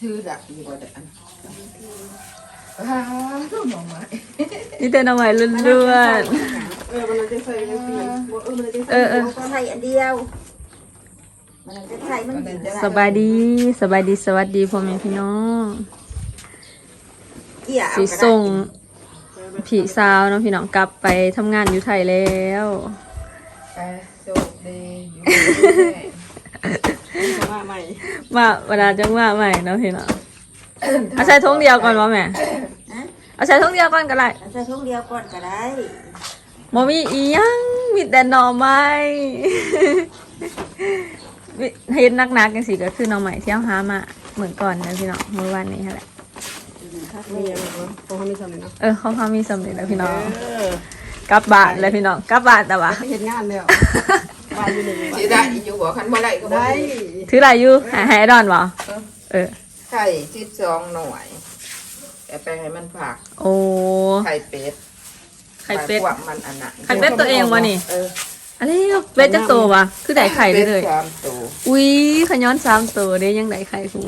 ชื่อดักอยู่บ่ได้อันอ้าวต้องมองไม้นี่แต่หน้ำใหม่ล้วนเออมันจะใส่ยังเปลี่ยนบ่เออมันจะๆเออเออก็ใส่อันเดียวมันจะใส่มันมันจะสบายดีสบายดีสวัสดีพ่อแม่พี่น้องเกี่ยสีส่งผีสาวเนาะพี่น้องกลับไปทำงานอยู่ไทยแล้วไปโชคดีอยู่ มาใหม่มาเวลาจังว่าใหม่เนาะพี่น้องเอาใส่ทงเดียวก่อนวะแม่เอาใส่ทงเดียวก่อนก็ได้ใส่ทุกเดียวก่อนก็ได้มมีอีหยังมีแต่หน่อไม้วิเห็นนักๆกันสิก็คือหน่อไม้ที่เอาหามาเหมือนก่อนนะพี่น้องเมื่อวานนี้ฮะแหละมีอะไรบ้างพอเขาไม่ทำเลยนะเออเขาพามีสำเร็จแล้วพี่น้องเออกลับบ้านแล้วพี่น้องกลับบ้านแต่ว่าเห็นงานแล้ว บ้าอยู่หนึ่งสิได้อยู่บ่คันบ่ได้ก็บ่ได้ถืออะไรอยู่หาไอดอนบ่เออไข่12หน่วยเอาไปให้มันผักโอ้ไข่เป็ดไข่เป็ดวกมันอันนั้นไข่เป็ดตัวเองวะนี่เอออันนี้เป็ดจักโตวะคือได้ไข่ได้เลยอุ้ยขย้อนสามตัวได้ยังได้ไข่คุ้ม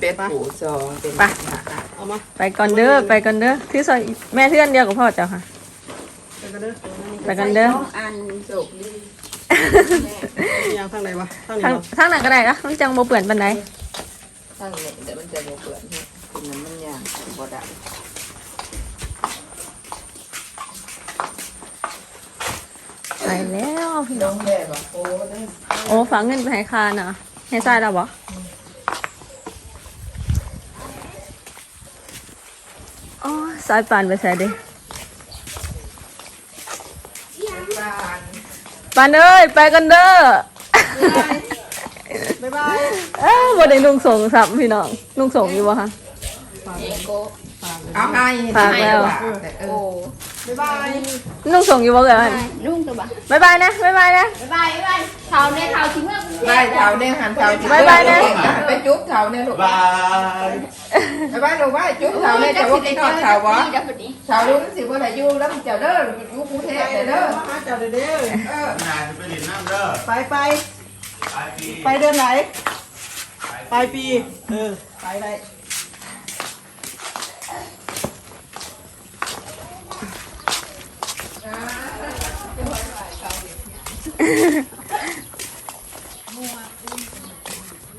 เป็ดผูสองเป็นไปหาเอามาไปก่อนเด้อไปก่อนเด้อที่ซอยแม่เทื่อนเดียวกับพ่อเจ้าค่ะ ไปกันเด้อไปกันเด้ออันโชคดีมีอ ยางข้างในวะข้างในทางวะทางนั้นก็ได้นะมันจังบ่เปื่อนปานใดทั้งนี้เดี๋ยวมันจะบ่เปื่อนให้กินน้ำมันยางบ่ได้ไปแล้วพี่น้น้อองงแม่บอกโอ้ได้โอ้ฝากเงินไปให้คาน่ะให้ทรายแล้วบ่อ๋อสายปานไปใส่ดิ บ้าน ปานเอ้ยไปกันเด้อบ๊ายบายเอ้าบ่ได้นุ่งส่งสับพี่น้องนุ่งส่งอยู่บ่คะ เอโกเอาให้ฝากแล้วแต่เออ บ๊ายบายนุ่งส่งอยู่บ่เอ่ยลุงตัวบ่ะบ๊ายบายนะบ๊ายบายนะบ๊ายบายบ๊ายบายเท่าในเท่าทิ้งเมื่อได้เท่าเนี่ยหันเท่าบ๊ายบายนะไปจุ๊บเท่าเนี่ยลูกบายบ๊ายบายลูกว่าจุ๊บเท่าเนี่ยจะว่ากินทอดเท่าวะเดี๋ยวพอดีเท่าลูกสิว่าไหนอยู่แล้วมันเจ้าเด้ออยู่กรุงเทพเด้อมาเจ้าเด้อเออนายจะไปดินน้ำเด้อไปไปไปปีไปเดือนไหนปลายปีเออไปได้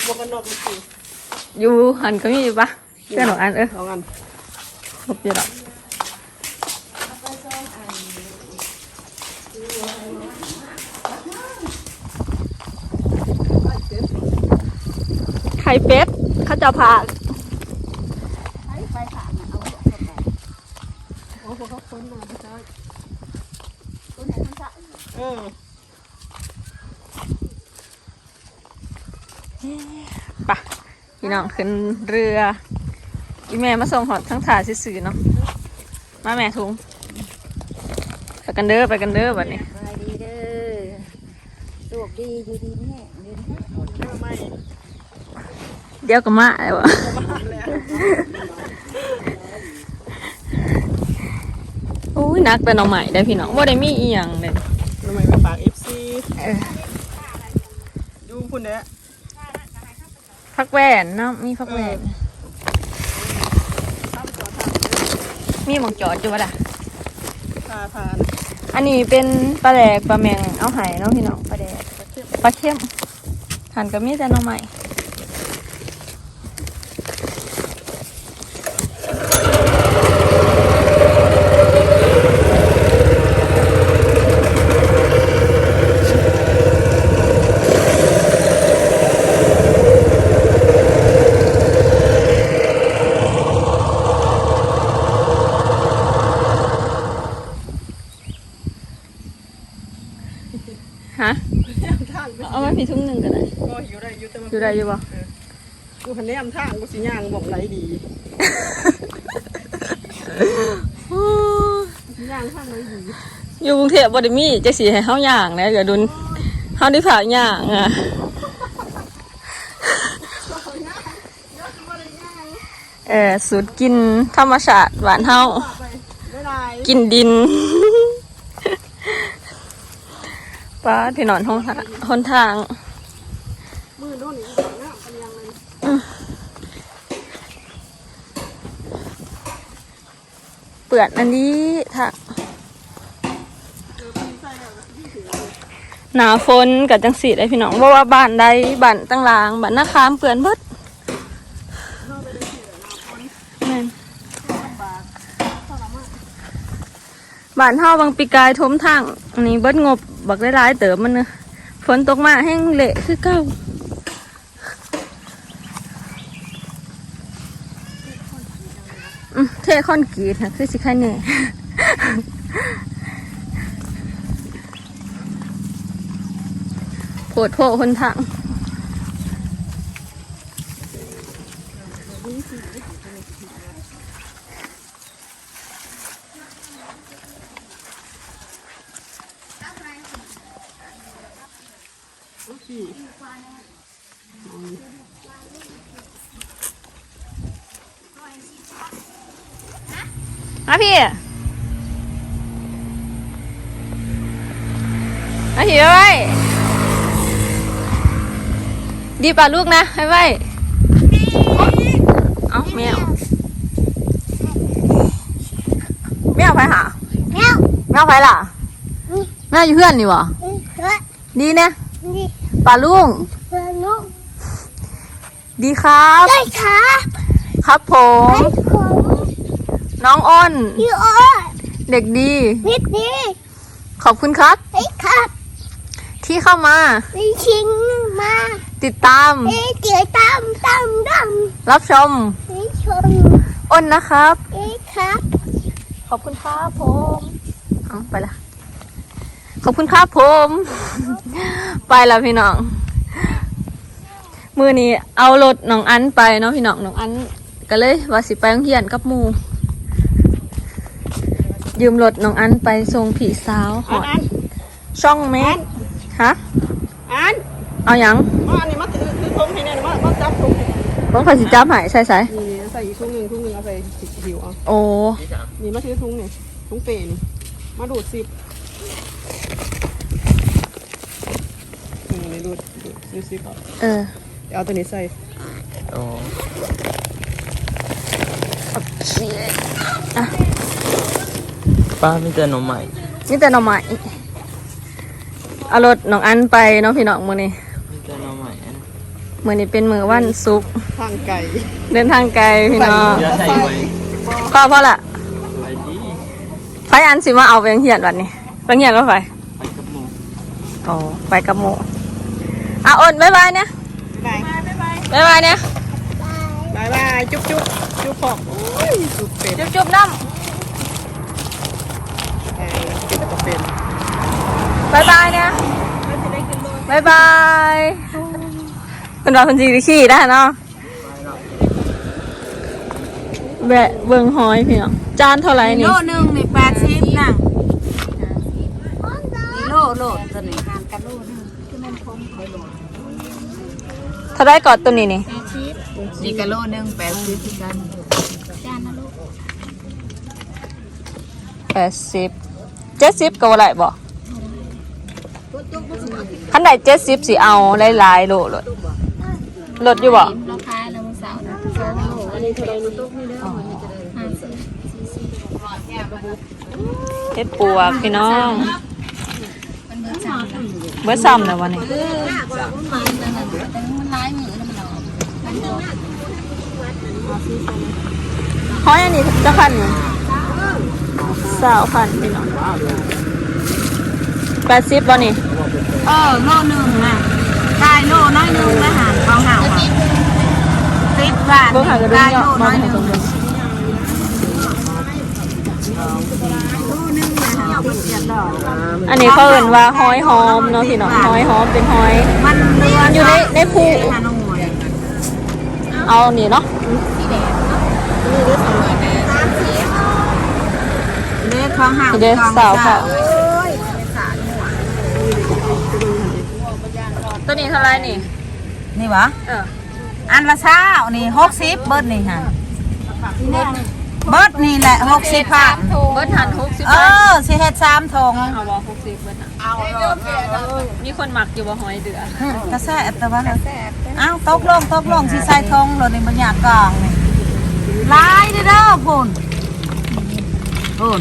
บวกกันนอกนี่สิอยู่หันก็มีอยู่ปะเพื่อนของอันเออเอากันครบอยู่ดอกไข่เป็ดข้าวเจ้าผาก เออ ปะ พี่น้องขึ้นเรืออีแม่มาส่งหอดทั้งถาซื่อๆเนาะมาแม่ทุงไปกันเด้อไปกันเด้อบัดนี้ไปดีเด้อสวกดีอยู่ดีแม่เด้อไม่เดี๋ยวก็มาเลยวะมาแล้วโอ้ยนักแต่หน้องใหม่ได้พี่น้องว่าได้มีอีหยังเลยทำไมมาฝากเอฟซีดูคุณเนี่ย พักแหวนเนาะมีพักแหวนมีหมองจอดอยู่วะล่ะพาพานอันนี้เป็นปลาแดกปลาแมงเอาไห้เนาะพี่น้องปลาแดกปลาเข้มทานก็มีแต่หน้องใหม่ ฮะทางเอามาพี่ทุ่งหนึ่งก็ได้ ก็อยู่ได้อยู่แต่มันอยู่ได้อยู่ปะกูหันแนมทางกูสิย่างบอกไรดีย่างทางไรดีอยู่กรุงเทพบ่ได้มีจะสีให้เฮาย่างนะเดี๋ยวดุนเฮาได้ผ่าย่างอะเออสูตรกินธรรมชาติหวานเฮาไม่ได้กินดิน ป้าที่นอนห้องหนทาง มือโดนอีกแล้วเปลือกอันนี้ทางหนาฝนกับจังสีได้พี่น้องเพราะว่าบ้านใดบ้านตั้งรางบ้านนาคามเปลือนเบิดบ้านเฮาบางปีกายทมทางอันนี้เบิดงบ บักได้หลายๆเติมมันนะฝนตกมาแห้งเละคือเก่าเทคอนกรีตนะคือสิคะเนี่ยโผดโผคนทาง มาพี่มาพี่ไว้ไว้ดีป่ะลูกนะไว้ไว้เอาแมวแมวไปหาแมวแมวไปล่ะแมวอยู่เพื่อนนี่วะเฮ้ย ดีนะนี่ป่าลุงเพื่อนลูกดีครับ ได้ครับ ครับผมให้ผมน้องอ้นพี่อ้อเด็กดีนิดนี้ขอบคุณครับให้ครับ ที่เข้ามาไปชิงมา ติดตามให้เจียตามตามดรับชมำให้ชมอ้นนะครับให้ครับ ขอบคุณครับผมเอาไปละ ขอบคุณครับผม ไปแล้วพี่น้อง มือนี้เอารถน้องอันไปเนาะพี่น้องน้องอันก็เลยว่าสิไปโรงเรียนกับหมูยืมรถน้องอันไปส่งผีสาวหอดช่องเมตรฮะอันเอาหยังมาอันนี้มาถือถือทงให้แน่มามาจับทงให้แน่ต้องขอสิจ้าหายใส่ใส่นี่ใส่อีกถุงหนึ่งถุงหนึ่งเอาไปหิวเอาโอ้นี่มาถือถุงนี่ถุงเปรนี่มาดูดสิบ อืมนี่ดูดดูดดูดสิบเอาเออ เดี๋ยวเอาตัวนี้ใส่ป้าไม่เจอหนมใหม่นี่แต่หน่อไม้เอารถน้องอันไปเนาะพี่น้องมือนี้ไม่เจอหนมใหม่นะมือนี้เป็นมือวันศุกร์ทางไก่ เดินทางไกลพี่น้องเดี๋ยวใส่ไว้ก็เพราะละไว้ดี ไฟอันสิมาเอาไปยังเหียนวันนี้ ไปเหียนว่าไฟไปกับหมูอ๋อ ไปกับโมอะอ้นบ๊ายบายเนี่ยบายบ๊ายบายเนี่ยบายบายจุ๊บจุ๊บจุ๊บพอกโอ้ยจุ๊บเป็ดจุ๊บจุ๊บน้เออเป็ดก็เป็นำบ๊ายบายเนี่ยบ๊ายบายเป็นว่าคนจีนขี่ได้เนาะแบะเบิ่งหอยพี่น้องจานเท่าไหร่นี่ โลหนึ่งนี่แปดสิบนะโลโลตัวนี้ เท่าไรก่อนตัวนี้นี่นี่ก็โลหนึ่งแปดสิบกันแปดสิบเจ็ดสิบก็ว่าไรบ่ขั้นใดเจ็ดสิบสิเอาหลายๆโลลดลดอยู่บ่เราคายแล้วมือสาวนะสองโลอันนี้เท่าไรนี่ตุ๊กเฮ็ดปวกพี่น้อง เบิดสามแล้วเบิดซ้ำแล้ววันนี้มันนั่นน่ะแต่มันร้ายมือแล้วมันเอามันเอาหอยอันนี้จะพันหนึ่งสาวพันพี่น้องแปดสิบบ่นี่เออโลหนึ่งนะได้โลน้อยหนึ่งนะหารกองเห่าอะสิบบาทเบิ่งหากระดุมได้เนาะโลมอน้งอยหเห็นนึ่งตรงนี้ อันนี้เขาเอ่นว่าหอยหอมเนาะพี่น้องหอยหอมเป็นหอย มันเรืออยู่ในในภูฮานอยเอานี่เนาะเลือดของเห่าเดี๋ยวสาวค่ะโอ้ยตัวนี้เท่าไหรนี่ นี่วะเอออันละเช้านี่หกสิบเบิร์ดนี่ฮะ เบิร์ดนี่แหละหกสิบพันเบิดหันหกสิบเออสิเฮ็ดสามทงเอาบ่หกสิบเบิดน่ะมีคนหมักอยู่บ่หอยเดืออืมกระแสแต่ว่าอ้าวตกลงตกลงสิใส่ทงรถในบรรยากาศนี่ลายเด้อเด้อพุ่นโอ้น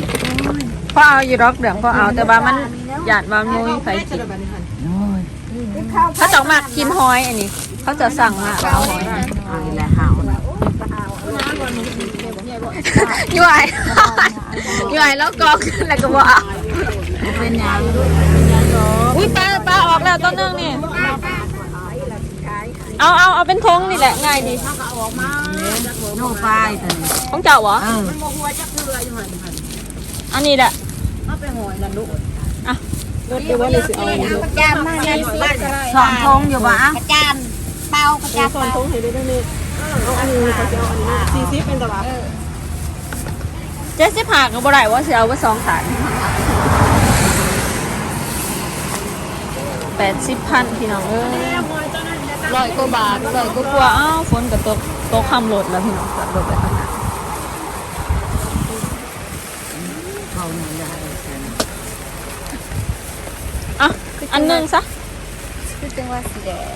พ่อเอาอยู่ดอกเดืองพ่อเอาแต่ว่ามันหยาดว่ามุ้ยไฟกินถ้าจองมากกินหอยอันนี้ เขาจะสั่งมาเอาหอยเอาอีแหละหาวนะ อยู่ไออยู่ไอแล้วกอกแล้วก็บอกเป็นหยังอุ้ยปลาปลาออกแล้วต้นนึงนี่เอาเอาเอาเป็นทงนี่แหละง่ายดีโน่ปลายตัวนี้ของเจ้าเหรอเอออันนี้แหละจานมาเรียนสิสองทงอยู่บ่อะจานเปล่ากระจานเปล่า เจ๊สิบหาก็บ่ได้ว่าสิเอาไว้สองฐานแปดสิบพันพี่น้องเอ้ยร้อยกว่าบาทร้อยกว่าๆอ้าวฝนกับตกตกคำรถแล้วพี่น้องขับรถไปข้างหน้าเขาหนึ่งได้อะอันหนึงซะคือจังว่าสีแดง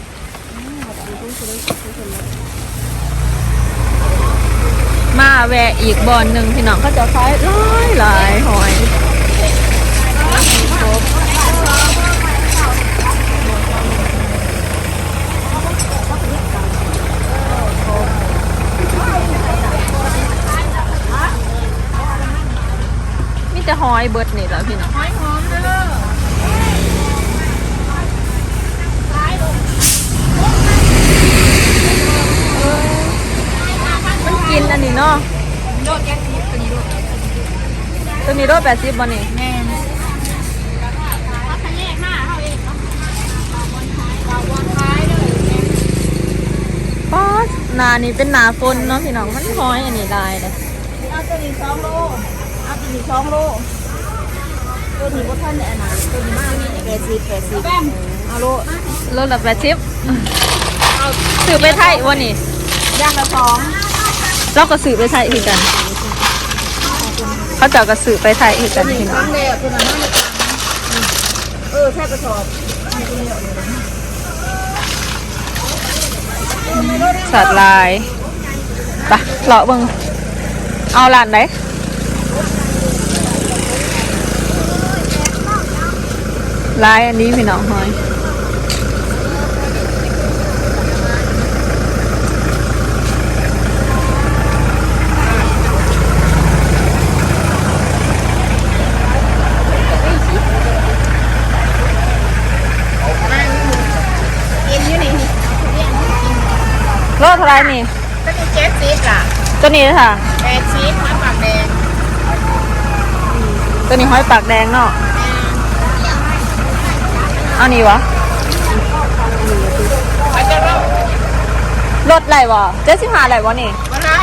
มาแวะอีกบอนหนึ่งพี่น้องเขาจะคล้ายหลายหลายหอยมีแต่หอยเบิดนี่แล้วพี่น้องหอยหอมเด้อมัน กินอันนี้เนาะตัวนี้โลแปดสิบวันนี้ป๊าดหนานี่เป็นหนาฝนเนาะพี่น้องมันหอยอันนี้ลายเลยเอาตัวนี้สองโลเอาตัวนี้สองโลตัวนี้ก็ท่านเนี่ยนะตัวนี้มากนี่แปดสิบแปดสิบเอาโลโลละแปดสิบสื่อไปไทยวันนี้ย่างละสอง เราก็สื่อไปไทยอีกกัน เขาเจะก็สื่อไปไทยอีกกันพี่น้องเออแค่กระสอบสัตว์ลายไปะเลาะเบิ่งเอาหลานไหนลายอันนี้พี่น้องหอย โลเท่าไหรนี่ตัวนี้เจ็ดสิบล่ะตัวนี้ค่ะแปดสิบมันปากแดงตัวนี้ห้อยปากแดงเนาะเอานี่วะมันจะรอดรถไหลวะเจ็ดสิบห้าไหลวะนี่มาไล่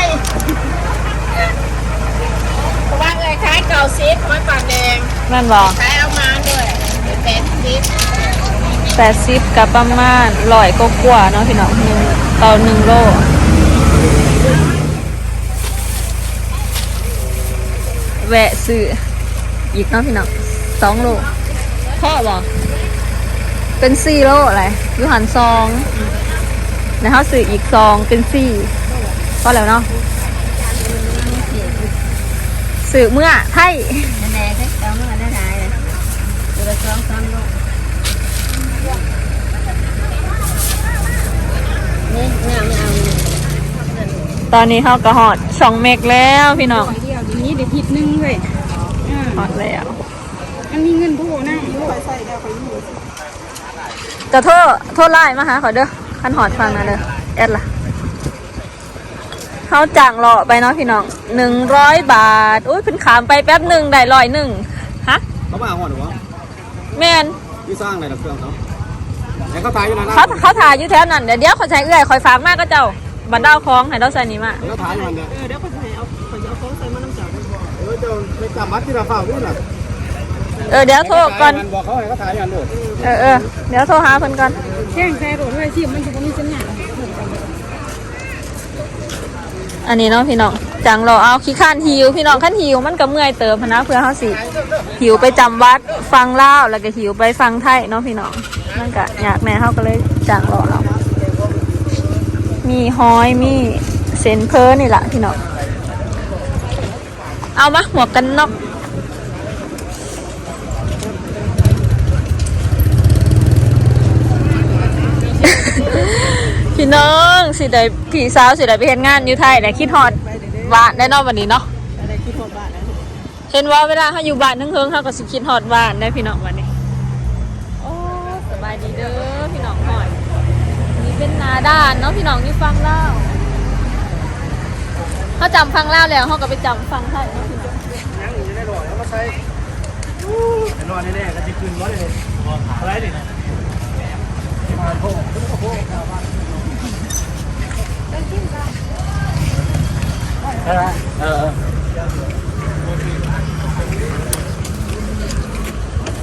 เพราะว่าเอ้ยขายเก่าสิบมันปากแดงแม่นบ่ขายเอามาด้วยแปดสิบแปดสิบกับประมาณร้อยก็กว่าๆเนาะพี่น้องหนึ่ง ต่อหนึ่งโลแวะซื้ออีกเนาะพี่น้องสองโลพ่อบ่เป็นสี่โลอะไรอยูหันซองแล้วเขาซื้ออีกซองเป็นสี่ก็แล้วเนาะซื้อเมื่อไทย แน่ๆก็เอามาได้หลายเลยตัวละสองสามโลนี่ไม่เอาไม่เอา ตอนนี้เขากระหอดสองเมกแล้วพี่น้องเดียวนี้เดี๋ยวทิศนึงเลยอ่าหอดแล้วมันมีเงินผู้นั่งอยู่จะโทษโทษไล่มาหาขอเด้อคันหอดฟังนะเด้อแอดล่ะเขาจ่างรอไปเนาะพี่น้องหนึ่งร้อยบาทอุ้ยเพิ่นขามไปแป๊บหนึ่งได้ร้อยหนึ่งฮะเขามาหอดหรือวะแมนที่สร้างอะไรกับเครื่องเขาแต่เขาตายอยู่นะเขาเขาถ่ายอยู่แถวนั้นเดี๋ยวเดี๋ยวเขาใช้เอื้อยคอยฝากมากก็เจ้า บันดาวคล้องให้เราใส่นี่มาเขาถ่ายอยู่มันเนี่ยเออเดี๋ยวเขาจะเอาเขาจะเอาของใส่มาน้ำจับเออเจ้าไปจับมัดที่เราเฝ้าด้วยน่ะเออเดี๋ยวโทรก่อนบอกเขาให้เขาถ่ายอย่างดูเออเออเดี๋ยวโทรหาเพิ่นก่อนแจ้งใส่รถเลยสิมันจะมีสัญญาณอันนี้เนาะพี่น้องจังรอเอาขี้ข้านหิว พี่น้องขั้นหิวมันก็เมื่อยเติมหั้นนะเพื่อเขาสิหิวไปจำวัดฟังเล่าวแล้วก็หิวไปฟังไทยเนาะพี่น้องนั่นก็อยากแม่เขาก็เลยจังรอเอา มีหอยมีเซนเพอร์นี่แหละพี่น้องเอามาหมวกกันน็อกพี่น้องสิได้พี่สาวสิได้ไปเฮ็ดงานอยู่ไทยได้คิดฮอดบ้านได้นอกวันนี้เนาะอะไรคิดหมดบ้านนะเห็นว่าเวลาเขาอยู่บ้านทั้งเฮิงเขาก็สิคิดฮอดบ้านได้พี่น้องวันนี้ โอ้สบายดีเด้อพี่น้องหน่อยนี่ เป็นนาด้านเนาะพี่น้องนี่ฟังเล่าเขาจำฟังเล่าแล้วเขาก็ไปจำฟังไทยเนาะพี่น้องยังอยู่ได้หน่อยเอามาใส่ไอ้นอนแน่ๆก็จะคืนร้อยเลยอะไรดิมาโพกเออเออ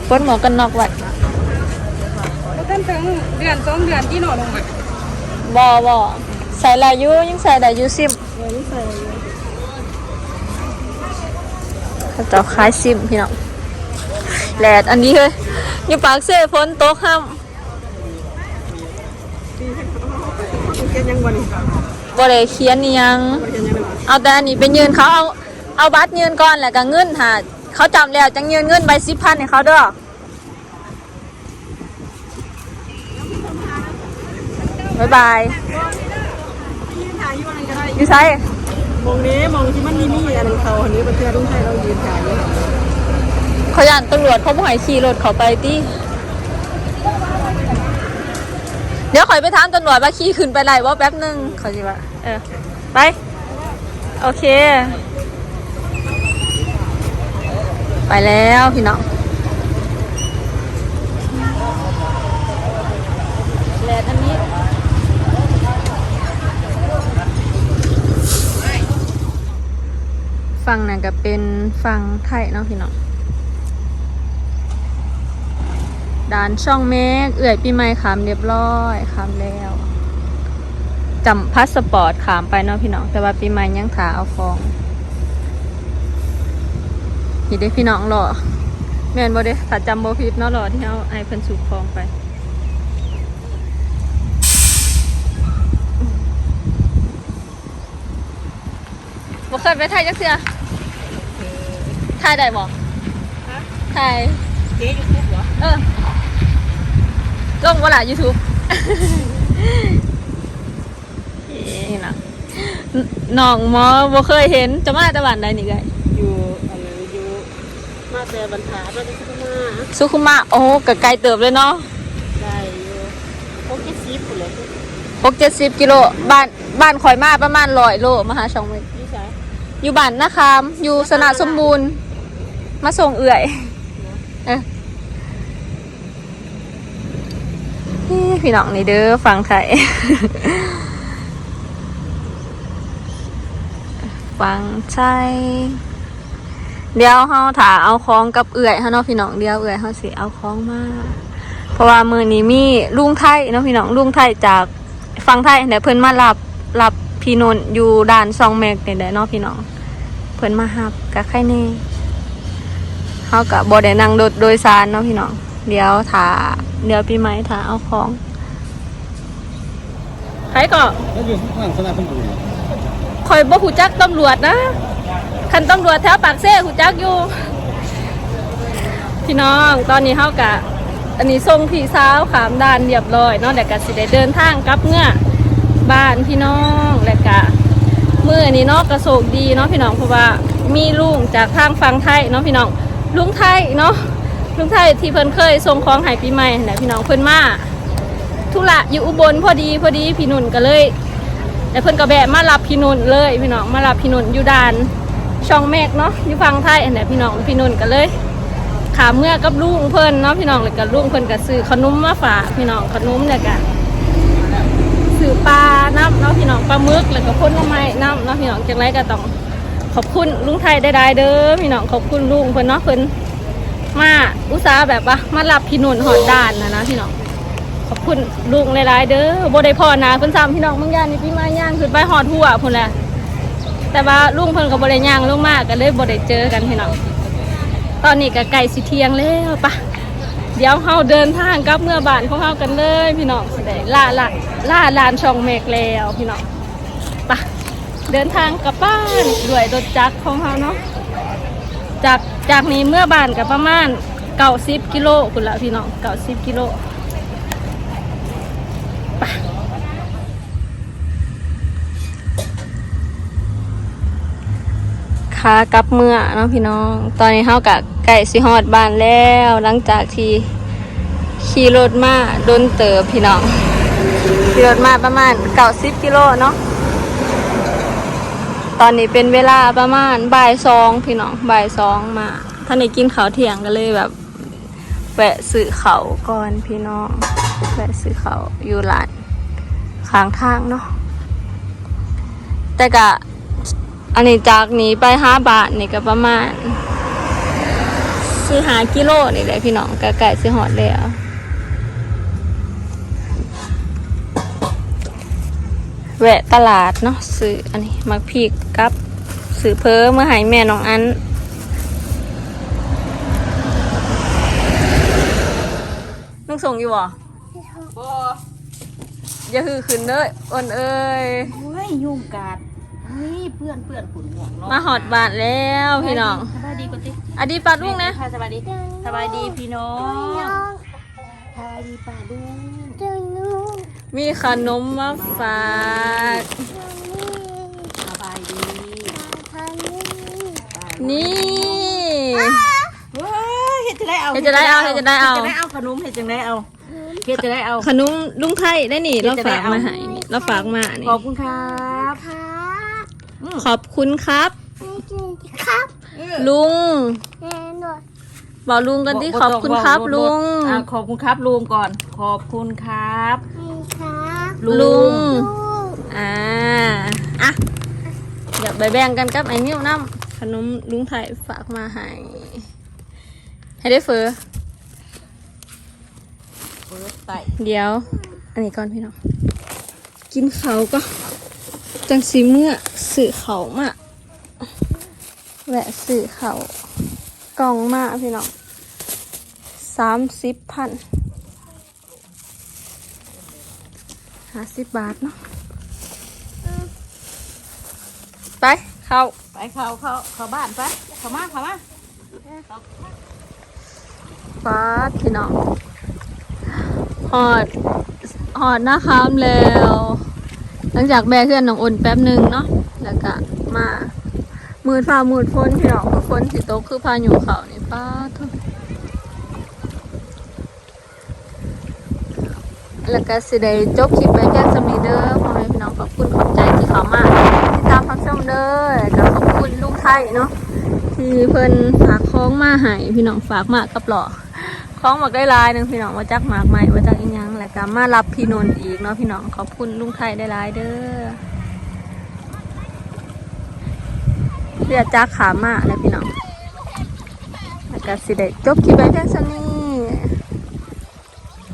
ปนหมวกกันนอกไวัดท่านถึงเดือนสองเดือนที่หนอลงมา บอบอใส่ลายยูยังใส่ลายยูซิมเขาจะคล้ายซิมพี่น้องแหลดอันนี้เลยอยู่ปากเซ่พ้นต๊ะห้ามเก็บยังวันนี้บ่ได้เขียนอิหยังเก็บยังไงวะเอาแต่อันนี้เป็นยืนเขาเอาเอาบัตรยืนก่อนแล้วก็เงินหาเขาจำแล้วจังยืนเงินใบสิบพันให้เขาเด้อ บ๊ายบายอยู่ไสมองนี้มองที่มันมีมีอันนึงเขาอันนี้ประเทศรุ่งไทยเรายืนขายอยู่เขาย่านตำรวจเขาบ่ให้ขี่รถเขาไปติเดี๋ยวข่อยไปถามตำรวจว่าขี่ขึ้นไปไรว่าแป๊บหนึงเขาสิว่าเออ ไป โอเค ไปแล้วพี่น้องแลดอันนี้ ฟังนั่นก็เป็นฟังไทยเนาะพี่น้องด่านช่องเมฆเอื่อยปีใหม่ขามเรียบร้อยขามแล้วจำพาสปอร์ตขามไปเนาะพี่น้องแต่ว่าปีใหม่ยังถาเอาฟองนี่เด้พี่น้องหรอแม่นบ่เด้ถ้าจำบ่ผิดเนาะหรอที่เอาไอ้เพิ่นสูบฟองไป เคยไปไทยจักเทื่อถ่ายได้บ่ถ่ายเจ๊ยูทูบเหรอเออลงบ่ล่ะ YouTube นี่นะน้องหมอบ่เคยเห็นจะมาแต่บ้านใดนี่ไงอยู่อะไรอยู่มาแต่บรรทัดแล้วก็ขึ้นมาสุขุมะโอ้ก็ไกลเติบเลยเนาะได้อยู่โอเคซีฟเลย6 70กิโลบ้านบ้านข่อยมาประมาณ100โลมาหาช่องเมฆนี่ใช่ อยู่บ้านนาคามอยู่สนาสมบูรณ์ มาส่งเอื่อยเออนี่พี่น้องนี่เด้อฟังไทยฟังไทยเดี๋ยวเฮาถาเอาของกับเอื่อยเฮาเนาะพี่น้องเดียวเอื่อยเฮาสิเอาของมาเพราะว่ามือนี้มีลุงไทยเนาะพี่น้องลุงไทยจากฟังไทยเดี๋ยวเพิ่นมารับรับ พี่นนท์อยู่ด่านซองแมกเนี่ยเด้อเนาะพี่น้อง เพิ่นมาฮับกับใครแน่เฮากับบ่ได้นั่งรถโดยสารเนาะพี่น้อง เดี๋ยวถาเดี๋ยวปีใหม่ถาเอาของใครก็แล้วอยู่ข้างสนามเป็นดูคอยบ่หูจักตำรวจนะคันตำรวจแถวปากเซ่หูจักอยู่ พี่น้องตอนนี้เฮากะอันนี้ส่งพี่สาวขามด่านเรียบร้อยเนาะแล้วก็สิได้เดินทางกลับเมื่อบ้านพี่น้อง แล้วก็มื้อนี้เนาะก็โชคดีเนาะพี่น้องเพราะว่ามีลุงจากทางฝั่งไทยเนาะพี่น้องลุงไทยเนาะลุงไทยที่เพิ่นเคยส่งของให้ปีใหม่นั่นแหละพี่น้องเพิ่นมาธุระอยู่อุบลพอดีพอดีพี่นุ่นก็เลยแต่เพิ่นก็แบะมารับพี่นุ่นเลยพี่น้องมารับพี่นุ่นอยู่ด่านช่องเมฆเนาะอยู่ฝั่งไทยอันไหนพี่น้องพี่นุ่นก็เลยขาเมื่อกับลุงเพิ่นเนาะพี่น้องเลยกับลุงเพิ่นก็ซื้อขนมมาฝากพี่น้องขนมเนี่ยก็ ซื้อปลาน้ำเนาะพี่น้องปลาหมึกแล้วก็พ่นละไม้น้ำเนาะพี่น้องจังไรก็ต้องขอบคุณลุงไทยได้ๆเด้อพี่น้องขอบคุณลุงเพิ่นเนาะเพิ่นมาอุตสาห์แบบว่ามารับพี่นุ่นหอดด่านนะนะพี่น้องขอบคุณลุงหลายๆเด้อบ่ได้พอนาเพิ่นซ้ำพี่น้องบางอย่างนี่พี่มาย่างขึ้นไปฮอดหัวพุ่นแหละแต่ว่าลุงเพิ่นก็บ่ได้ย่างลงมากก็เลยบ่ได้เจอกันพี่น้องตอนนี้ก็ใกล้สิเทียงแล้วปะ ดี๋ยวเฮาเดินทางกลับเมื่อบานของเฮากันเลยพี่น้องสิได้ล่าล่าล่าลานช่องเมฆแล้วพี่น้องปะเดินทางกลับบ้านด้วยรถจักรของเขาเนาะจากจากนี้เมื่อบานกับประมาณเก้าสิบกิโลคุณละพี่น้องเก้าสิบกิโลไปขากลับเมื่อเนาะพี่น้อง ตอนนี้เฮากับ ไก่สิฮอดบ้านแล้วหลังจากที่ขี่รถมาโดนเติบพี่น้องขี่รถมาประมาณเก้าสิบกิโลเนาะตอนนี้เป็นเวลาประมาณบ่ายสองพี่น้องบ่ายสองมาท่านได้กินข้าวเที่ยงก็เลยแบบแวะซื้อเขาก่อนพี่น้องแวะซื้อเขาอยู่ร้านข้างทางเนาะแต่กะอันนี้จากนี้ไปห้าบาทนี่ก็ประมาณ ซื้อหากิโลนี่แหละพี่น้องกะไก่ซื้อหอดแล้วแวะตลาดเนาะซื้ออันนี้มักพริกกับซื้อเพ้อเมื่อหายแม่น้องอันนุ่งส่งอยู่บ่บ่อย่าฮือขึ้นเด้ออ้นเอ้ยโอ้ยยุ่งกัด เฮ้ยเพื่อนเพื่อนขุนห่วงเนาะมาหอดบาทแล้วพี่น้องสบายดีกว่าติอดีปัดลุงนะค่ะสบายดีสบายดีพี่น้องสบายดีป่าดูมีขนมมาฝากสบายดีนี่เฮ้ยเฮ็ดจะได้เอาเฮ็ดจะได้เอาเฮ็ดจะได้เอาเฮ็ดจะได้เอาขนมเฮ็ดจะได้เอาเฮ็ดจะได้เอาขนมลุงไทยได้นี่เดี๋เรายวจะได้ฝากเอามาให้นี่เราฝากมานี่ขอบคุณครับ ขอบคุณครับลุงบอกลุงกันที่ขอบคุณครับลุงอะขอบคุณครับลุงก่อน ขอบคุณครับลุงอ่าอะเดี๋ยวไปแบ่งกันกับไอ้นิ้วน้ำขนมลุงไทยฝากมาให้ให้ได้เฟอเปิดไตเดี๋ยว อันนี้ก่อนพี่น้องกินเขาวก็ จังสีเมื่อสื่อเขาวมาแวะสื่อเขาวกล่องมาพี่น้องสามสิบพันห้าสิบบาทเนาะไป เข้าไปเข้าเข้าเข้าบ้านไปเข้ามาเข้ามาฟ้าพี่น้องหอดหอดหน้าค้ามแล้ว หลังจากแบเพื่อนน้องอุ่นแป๊บหนึ่งเนาะแล้วก็มามืดฟ้ามืดฝนพี่น้องฝนสิตกคือพายุเขานี่ป้าทุกแล้วก็สิได้จบคลิปไปแค่สมีเด้อพ่อแม่พี่น้องขอบคุณขอบใจที่เขามาติดตามรับชมเด้อแล้วขอบคุณลุงไทยเนาะที่เพิ่นฝากคล้องมาให้พี่น้องฝากมากกับหล่อ คล้องหมากได้ลายหนึ่งพี่น้องว่าจักหมากใหม่ว่าจักอีหยังแล้วก็มารับพี่นนท์อีกเนาะพี่น้องขอบคุณลุงไทยได้ลายเด้อเรียกจักขามาแล้วพี่น้องแล้วก็สิได้จบคลิปไปเพียงเท่านี้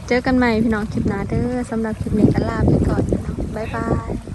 เจอกันใหม่พี่น้องคลิปหน้าเด้อสำหรับคลิปนี้ก็ลาไปก่อนพี่น้องบ๊ายบาย